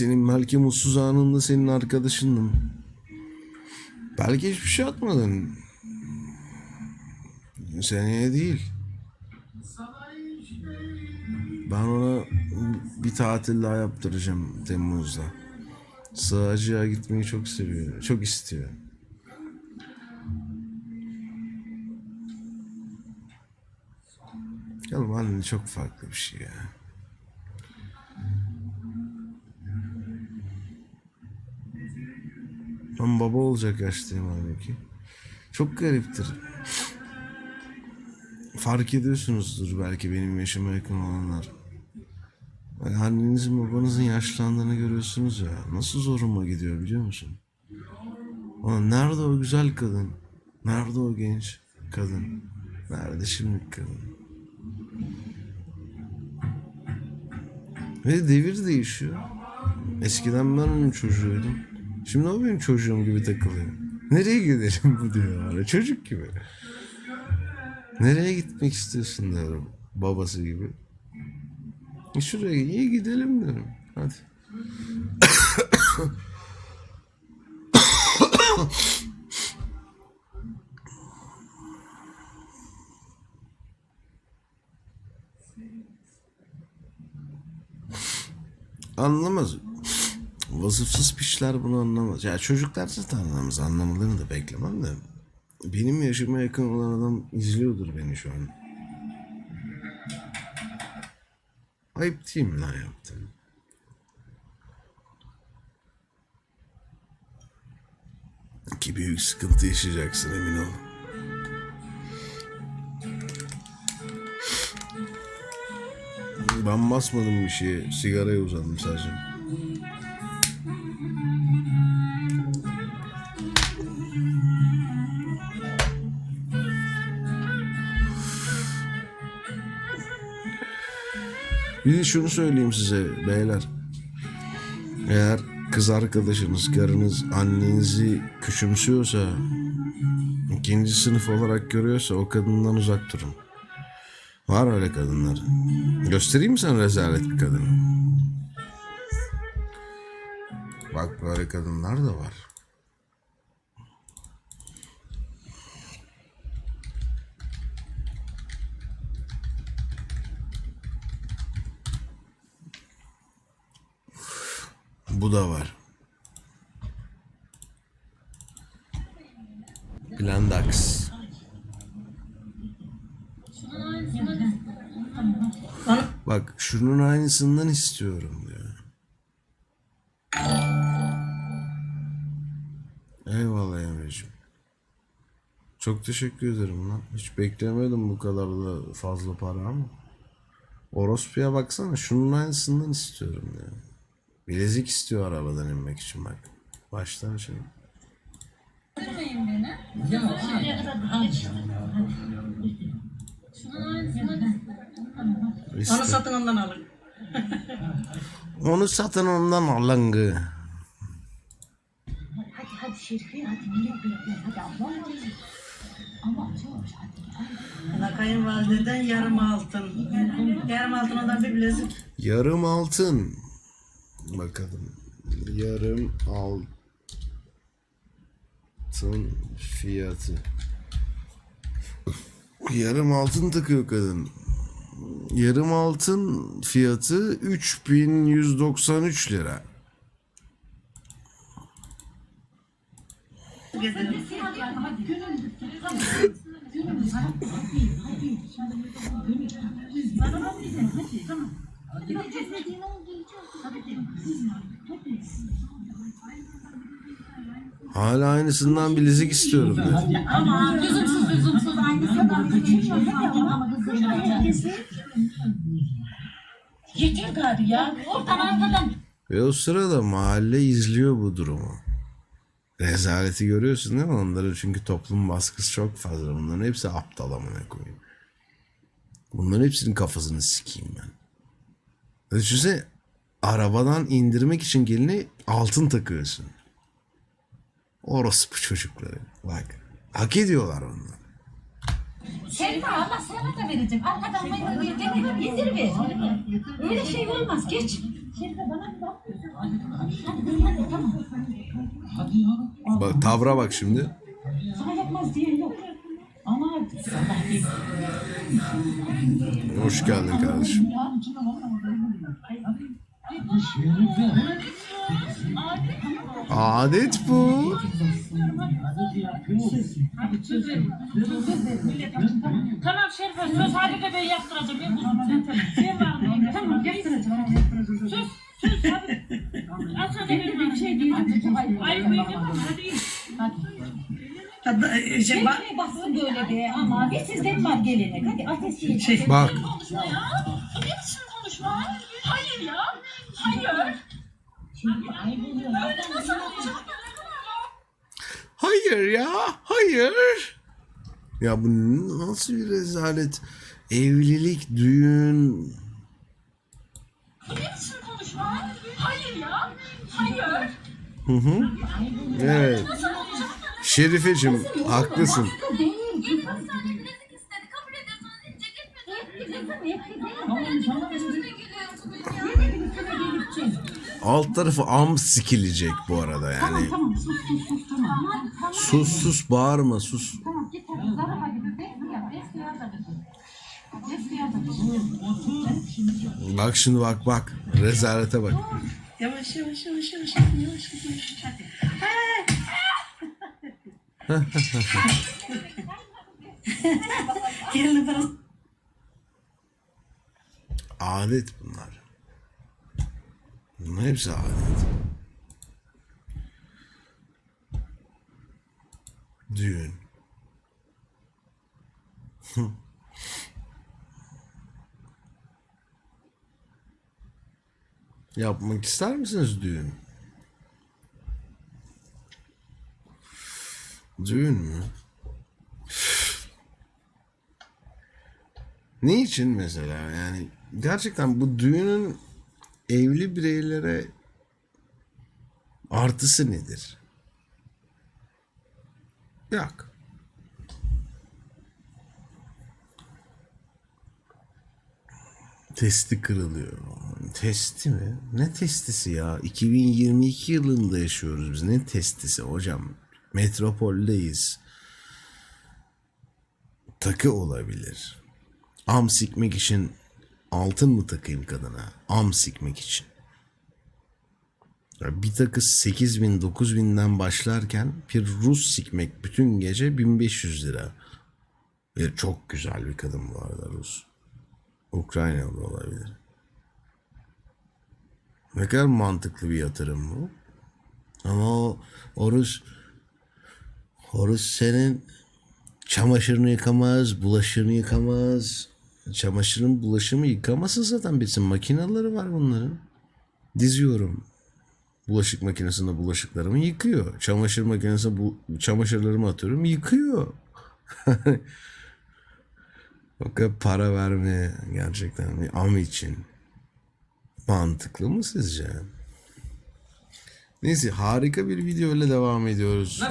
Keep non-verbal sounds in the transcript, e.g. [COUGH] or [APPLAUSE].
Senin belki mutsuz anında senin arkadaşındım. Belki hiçbir şey atmadın. Seneye değil. Ben ona bir tatil daha yaptıracağım Temmuz'da. Sığacıya gitmeyi çok seviyor. Çok istiyor. Oğlum anne çok farklı bir şey ya. Ben baba olacak yaştayım halbuki. Çok gariptir. Fark ediyorsunuzdur belki benim yaşıma yakın olanlar. Yani annenizin babanızın yaşlandığını görüyorsunuz ya. Nasıl zoruma gidiyor biliyor musun? Ulan nerede o güzel kadın? Nerede o genç kadın? Nerede şimdi kadın? Ve devir değişiyor. Eskiden ben onun çocuğuydum. Şimdi o benim çocuğum gibi takılıyor. Nereye gidelim bu diyor. Çocuk gibi. Nereye gitmek istiyorsun diyorum. Babası gibi. E Şuraya iyi gidelim diyorum. Hadi. Anlamaz. Vasıfsız piçler bunu anlamaz. Ya çocuklar zaten anlamaz. Anlamalarını da beklemem de. Benim yaşıma yakın olan adam izliyordur beni şu an. Ayıp değil mi lan yaptım? Ki büyük sıkıntı yaşayacaksın emin ol. Ben basmadım bir şeye. Sigaraya uzandım sadece. Bir de şunu söyleyeyim size beyler. Eğer kız arkadaşınız, karınız annenizi küçümsüyorsa, ikinci sınıf olarak görüyorsa o kadından uzak durun. Var öyle kadınlar. Göstereyim mi sana rezalet bir kadın? Bak böyle kadınlar da var. Bu da var. Blendax. Bak şunun aynısından istiyorum diyor. Eyvallah Emre'ciğim. Çok teşekkür ederim lan. Hiç beklemiyordum bu kadar da fazla para ama. Orospu'ya baksana şunun aynısından istiyorum diyor. Bilezik istiyor arabadan inmek için bak. Baştan. Kırmayın beni. İste. Onu satın ondan alın. Onu satın ondan alın. Hadi hadi Şerife hadi niye bekliyorsun hadi ablam. Ama açamamış hadi. Kayınvalideden yarım altın. Yarım altın ondan bir bilezik. Yarım altın. Bakalım. Yarım altın fiyatı. Yarım altın takıyor kadın. Yarım altın fiyatı 3193 lira. Hala aynısından bilezik istiyorum diyor. Ama lüzumsuz lüzumsuz aynısından bir. Yeter gari ya. Oradan arkadan. Ve o sırada mahalle izliyor bu durumu. Rezaleti görüyorsun değil mi? Onların çünkü toplum baskısı çok fazla. Bunların hepsi aptal amına koyayım. Bunların hepsinin kafasını sikeyim ben. Düşünsene arabadan indirmek için gelini altın takıyorsun. Orospu çocukları. Bak. Hak ediyorlar onlar. Şerife Allah sana da verecek. Arkadan mayını diye demedim. Yedir ver. Öyle şey olmaz. Geç. Bak. Bak tavra bak şimdi. Sana yapmaz diye yok. Ama. Hoş geldin kardeşim. Adet bu. Tamam Şerife söz hadi de ben yaptıracağım. Ben kuzum sen tamam. Yaptıracağım. Söz söz hadi. Benim bir şey değil. Ay bu iyi hadi. E, şey, bak, baksın böyle be ama bir sizden var gelenek. Hadi ateşi. şey, Bak Konuşma ya. Ne biçim konuşma? Hayır ya. Hayır. Hayır ya hayır. Ya bu nasıl bir rezalet. Evlilik, düğün. Hayır ya. Hayır. Hı hı. Evet. Şerifeciğim haklısın. Değil. Hastane bilezik istedi. Kabul ediyorsanız hiç çekilmedi. Tamam tamam. Gülüyorsunuz ya. Ne dedim sana gelip çöz. Alt tarafı am sikilecek bu arada yani. Tamam sus sus sus tamam. Sus sus bağırma sus. Tamam git hadi hadi bekle. Bak şimdi bak bak. Rezalete bak. yavaş yavaş yavaş yavaş yavaş yavaş. Hadi. [LAUGHS] Gelin biraz. Adet bunlar. Bunlar hepsi adet. Düğün. [LAUGHS] Yapmak ister misiniz düğün? Düğün mü? Ne için mesela yani gerçekten bu düğünün evli bireylere artısı nedir? Yok. Testi kırılıyor. Testi mi? Ne testisi ya? 2022 yılında yaşıyoruz biz. Ne testisi hocam? Metropoldeyiz. Takı olabilir. Am sikmek için altın mı takayım kadına? Am sikmek için. Bir takı 8 bin 9 binden başlarken bir Rus sikmek bütün gece 1500 lira. Ve çok güzel bir kadın bu arada Rus. Ukraynalı olabilir. Ne kadar mantıklı bir yatırım bu. Ama o, o Rus, o Rus senin çamaşırını yıkamaz, bulaşığını yıkamaz. Çamaşırın bulaşımı yıkamasın zaten bizim makineleri var bunların. Diziyorum. Bulaşık makinesinde bulaşıklarımı yıkıyor. Çamaşır makinesine bu çamaşırlarımı atıyorum yıkıyor. [LAUGHS] o kadar para vermeye gerçekten am için mantıklı mı sizce? Neyse harika bir video ile devam ediyoruz.